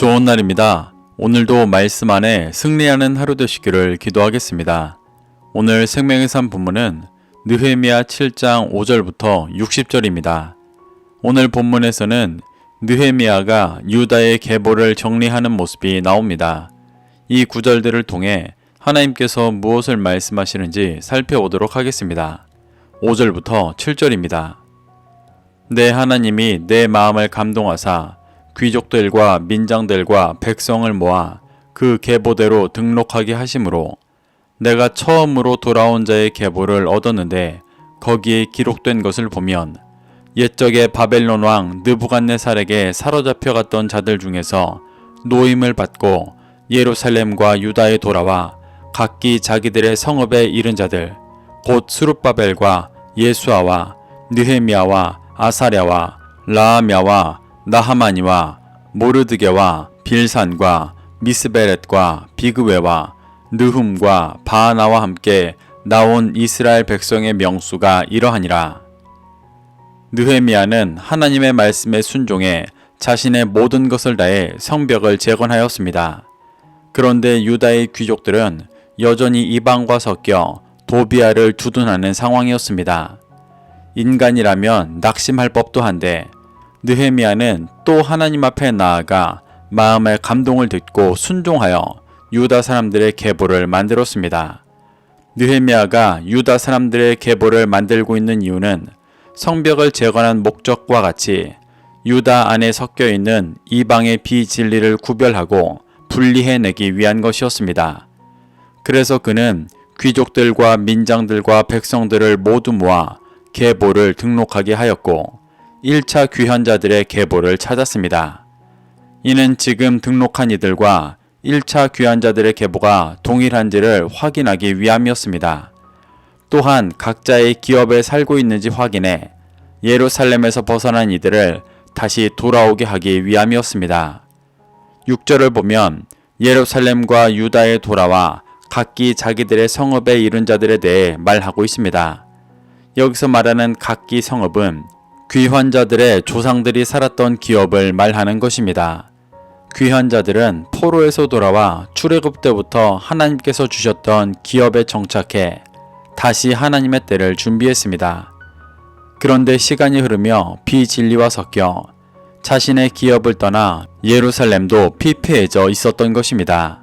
좋은 날입니다. 오늘도 말씀 안에 승리하는 하루 되시기를 기도하겠습니다. 오늘 생명의 산 본문은 느헤미야 7장 5절부터 60절입니다. 오늘 본문에서는 느헤미야가 유다의 계보를 정리하는 모습이 나옵니다. 이 구절들을 통해 하나님께서 무엇을 말씀하시는지 살펴보도록 하겠습니다. 5절부터 7절입니다. 내 하나님이 내 마음을 감동하사 귀족들과 민장들과 백성을 모아 그 계보대로 등록하게 하심으로 내가 처음으로 돌아온 자의 계보를 얻었는데 거기에 기록된 것을 보면 옛적에 바벨론 왕 느부갓네살에게 사로잡혀 갔던 자들 중에서 노임을 받고 예루살렘과 유다에 돌아와 각기 자기들의 성읍에 이른 자들 곧 수룹바벨과 예수아와 느헤미야와 아사랴와 라하мя와 나하마니와 모르드게와 빌산과 미스베렛과 비그웨와 느훔과 바하나와 함께 나온 이스라엘 백성의 명수가 이러하니라. 느헤미야는 하나님의 말씀에 순종해 자신의 모든 것을 다해 성벽을 재건하였습니다. 그런데 유다의 귀족들은 여전히 이방과 섞여 도비아를 주둔하는 상황이었습니다. 인간이라면 낙심할 법도 한데 느헤미야는 또 하나님 앞에 나아가 마음의 감동을 듣고 순종하여 유다 사람들의 계보를 만들었습니다. 느헤미야가 유다 사람들의 계보를 만들고 있는 이유는 성벽을 재건한 목적과 같이 유다 안에 섞여 있는 이방의 비진리를 구별하고 분리해내기 위한 것이었습니다. 그래서 그는 귀족들과 민장들과 백성들을 모두 모아 계보를 등록하게 하였고 1차 귀환자들의 계보를 찾았습니다. 이는 지금 등록한 이들과 1차 귀환자들의 계보가 동일한지를 확인하기 위함이었습니다. 또한 각자의 기업에 살고 있는지 확인해 예루살렘에서 벗어난 이들을 다시 돌아오게 하기 위함이었습니다. 6절을 보면 예루살렘과 유다에 돌아와 각기 자기들의 성읍에 이른 자들에 대해 말하고 있습니다. 여기서 말하는 각기 성읍은 귀환자들의 조상들이 살았던 기업을 말하는 것입니다. 귀환자들은 포로에서 돌아와 출애굽 때부터 하나님께서 주셨던 기업에 정착해 다시 하나님의 때를 준비했습니다. 그런데 시간이 흐르며 비진리와 섞여 자신의 기업을 떠나 예루살렘도 피폐해져 있었던 것입니다.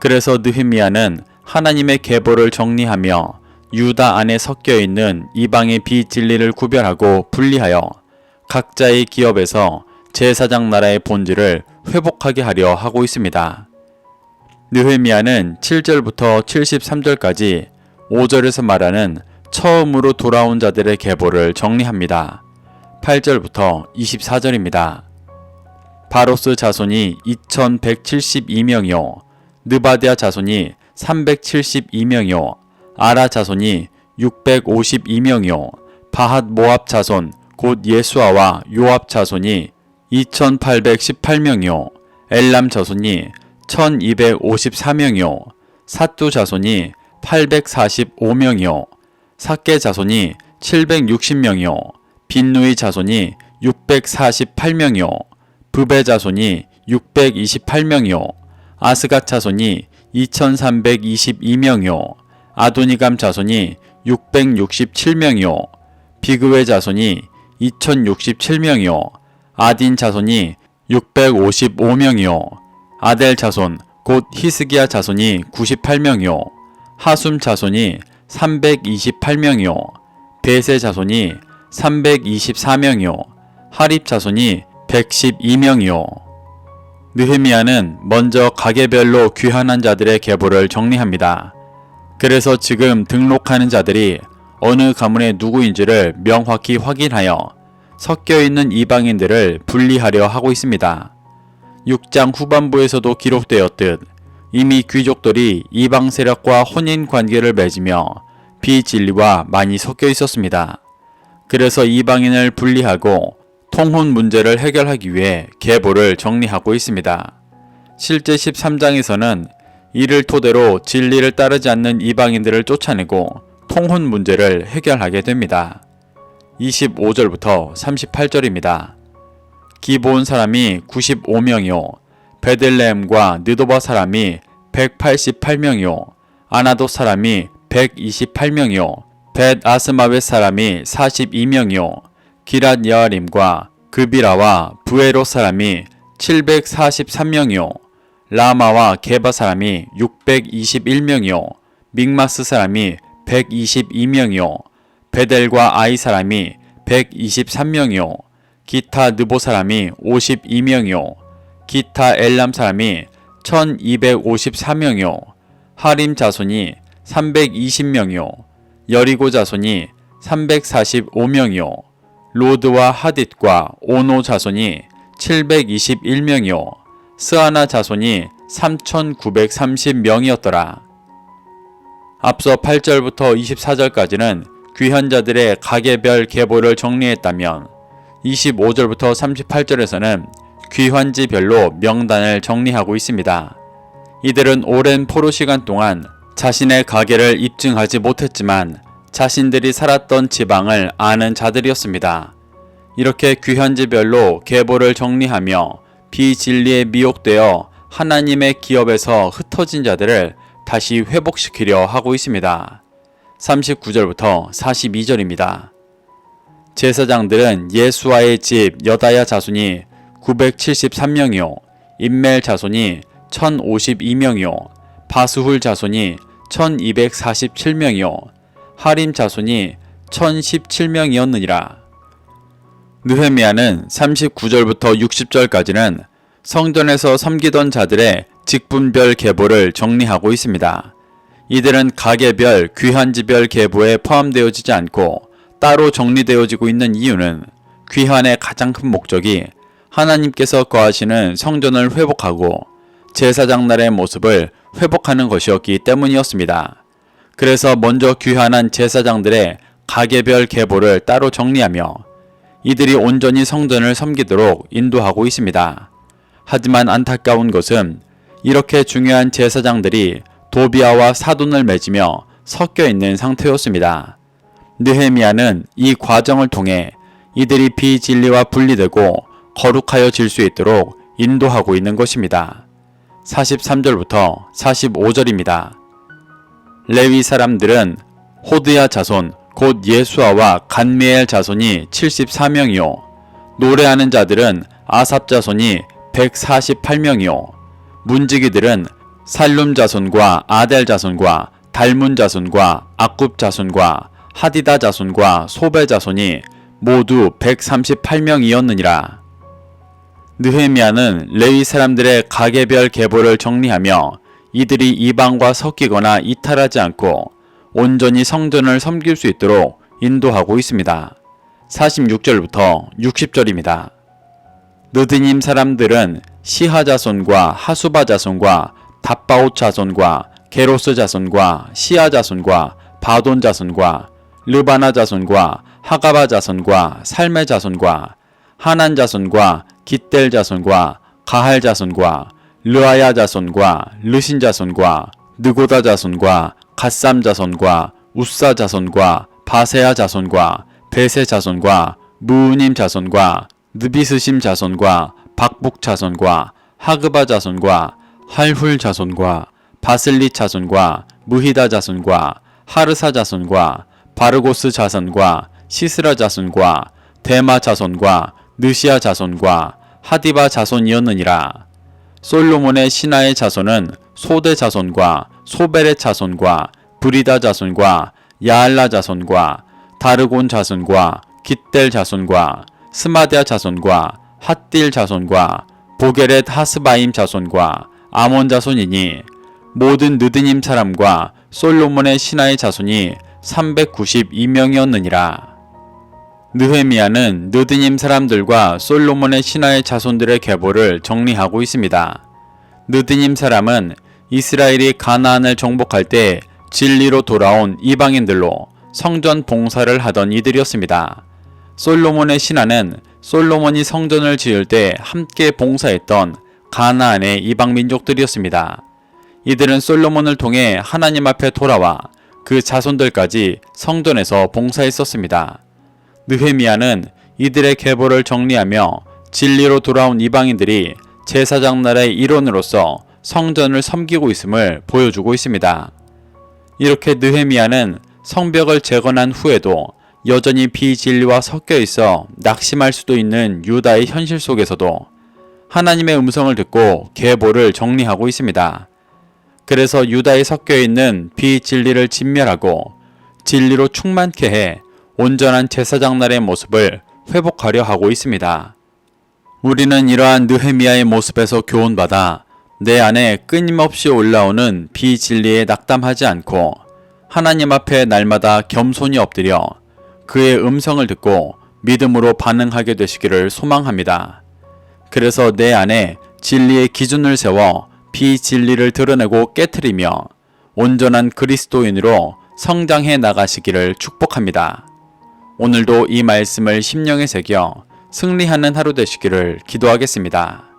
그래서 느헤미야는 하나님의 계보를 정리하며 유다 안에 섞여 있는 이방의 비진리를 구별하고 분리하여 각자의 기업에서 제사장 나라의 본질을 회복하게 하려 하고 있습니다. 느헤미야는 7절부터 73절까지 5절에서 말하는 처음으로 돌아온 자들의 계보를 정리합니다. 8절부터 24절입니다. 바로스 자손이 2172명이요. 느바디아 자손이 372명이요. 아라 자손이 652명이요. 바핫 모압 자손 곧 예수아와 요압 자손이 2818명이요. 엘람 자손이 1254명이요. 사뚜 자손이 845명이요. 사케 자손이 760명이요. 빈누이 자손이 648명이요. 부베 자손이 628명이요. 아스갓 자손이 2322명이요. 아도니감 자손이 667명이요. 비그웨 자손이 2067명이요. 아딘 자손이 655명이요. 아델 자손 곧 히스기야 자손이 98명이요. 하숨 자손이 328명이요. 베세 자손이 324명이요. 하립 자손이 112명이요. 느헤미야는 먼저 가게별로 귀환한 자들의 계보를 정리합니다. 그래서 지금 등록하는 자들이 어느 가문의 누구인지를 명확히 확인하여 섞여 있는 이방인들을 분리하려 하고 있습니다. 6장 후반부에서도 기록되었듯 이미 귀족들이 이방 세력과 혼인 관계를 맺으며 비진리와 많이 섞여 있었습니다. 그래서 이방인을 분리하고 통혼 문제를 해결하기 위해 계보를 정리하고 있습니다. 실제 13장에서는 이를 토대로 진리를 따르지 않는 이방인들을 쫓아내고 통혼 문제를 해결하게 됩니다. 25절부터 38절입니다. 기본 사람이 95명이요. 베들레헴과 느도바 사람이 188명이요 아나도 사람이 128명이요 벳 아스마벳 사람이 42명이요 기랏 여아림과 그비라와 부에로 사람이 743명이요 라마와 게바 사람이 621명이요. 믹마스 사람이 122명이요. 베델과 아이 사람이 123명이요. 기타 느보 사람이 52명이요. 기타 엘람 사람이 1254명이요. 하림 자손이 320명이요. 여리고 자손이 345명이요. 로드와 하딧과 오노 자손이 721명이요 스아나 자손이 3930명이었더라. 앞서 8절부터 24절까지는 귀현자들의 가게별 계보를 정리했다면 25절부터 38절에서는 귀환지별로 명단을 정리하고 있습니다. 이들은 오랜 포로 시간 동안 자신의 가게를 입증하지 못했지만 자신들이 살았던 지방을 아는 자들이었습니다. 이렇게 귀현지별로 계보를 정리하며 비진리에 미혹되어 하나님의 기업에서 흩어진 자들을 다시 회복시키려 하고 있습니다. 39절부터 42절입니다. 제사장들은 예수와의 집 여다야 자손이 973명이요, 인멜 자손이 1052명이요, 바스훌 자손이 1247명이요, 하림 자손이 1017명이었느니라. 느헤미야는 39절부터 60절까지는 성전에서 섬기던 자들의 직분별 계보를 정리하고 있습니다. 이들은 가게별, 귀환지별 계보에 포함되어지지 않고 따로 정리되어지고 있는 이유는 귀환의 가장 큰 목적이 하나님께서 거하시는 성전을 회복하고 제사장 날의 모습을 회복하는 것이었기 때문이었습니다. 그래서 먼저 귀환한 제사장들의 가게별 계보를 따로 정리하며 이들이 온전히 성전을 섬기도록 인도하고 있습니다. 하지만 안타까운 것은 이렇게 중요한 제사장들이 도비아와 사돈을 맺으며 섞여 있는 상태였습니다. 느헤미야는 이 과정을 통해 이들이 비진리와 분리되고 거룩하여 질 수 있도록 인도하고 있는 것입니다. 43절부터 45절입니다. 레위 사람들은 호드야 자손 곧 예수아와 간미엘 자손이 74명이요 노래하는 자들은 아삽 자손이 148명이요 문지기들은 살룸 자손과 아델 자손과 달문 자손과 악굽 자손과 하디다 자손과 소베 자손이 모두 138명이었느니라. 느헤미야는 레위 사람들의 가게별 계보를 정리하며 이들이 이방과 섞이거나 이탈하지 않고 온전히 성전을 섬길 수 있도록 인도하고 있습니다. 46절부터 60절입니다. 느드님 사람들은 시하 자손과 하수바 자손과 답바옷 자손과 게로스 자손과 시아 자손과 바돈 자손과 르바나 자손과 하가바 자손과 살메 자손과 하난 자손과 깃델 자손과 가할 자손과 르아야 자손과 르신 자손과 느고다 자손과 갓삼 자손과 우사 자손과 바세아 자손과 베세 자손과 무우님 자손과 느비스심 자손과 박북 자손과 하그바 자손과 할훌 자손과 바슬리 자손과 무히다 자손과 하르사 자손과 바르고스 자손과 시스라 자손과 데마 자손과 느시아 자손과 하디바 자손이었느니라. 솔로몬의 신하의 자손은 소대 자손과 소벨의 자손과 브리다 자손과 야알라 자손과 다르곤 자손과 깃델 자손과 스마디아 자손과 핫딜 자손과 보게렛 하스바임 자손과 아몬 자손이니 모든 느드님 사람과 솔로몬의 신하의 자손이 392명이었느니라. 느헤미야는 느드님 사람들과 솔로몬의 신하의 자손들의 계보를 정리하고 있습니다. 느드님 사람은 이스라엘이 가나안을 정복할 때 진리로 돌아온 이방인들로 성전 봉사를 하던 이들이었습니다. 솔로몬의 신하는 솔로몬이 성전을 지을 때 함께 봉사했던 가나안의 이방 민족들이었습니다. 이들은 솔로몬을 통해 하나님 앞에 돌아와 그 자손들까지 성전에서 봉사했었습니다. 느헤미야는 이들의 계보를 정리하며 진리로 돌아온 이방인들이 제사장 나라의 일원으로서 성전을 섬기고 있음을 보여주고 있습니다. 이렇게 느헤미야는 성벽을 재건한 후에도 여전히 비진리와 섞여 있어 낙심할 수도 있는 유다의 현실 속에서도 하나님의 음성을 듣고 계보를 정리하고 있습니다. 그래서 유다에 섞여 있는 비진리를 진멸하고 진리로 충만케 해 온전한 제사장 날의 모습을 회복하려 하고 있습니다. 우리는 이러한 느헤미야의 모습에서 교훈받아 내 안에 끊임없이 올라오는 비진리에 낙담하지 않고 하나님 앞에 날마다 겸손히 엎드려 그의 음성을 듣고 믿음으로 반응하게 되시기를 소망합니다. 그래서 내 안에 진리의 기준을 세워 비진리를 드러내고 깨뜨리며 온전한 그리스도인으로 성장해 나가시기를 축복합니다. 오늘도 이 말씀을 심령에 새겨 승리하는 하루 되시기를 기도하겠습니다.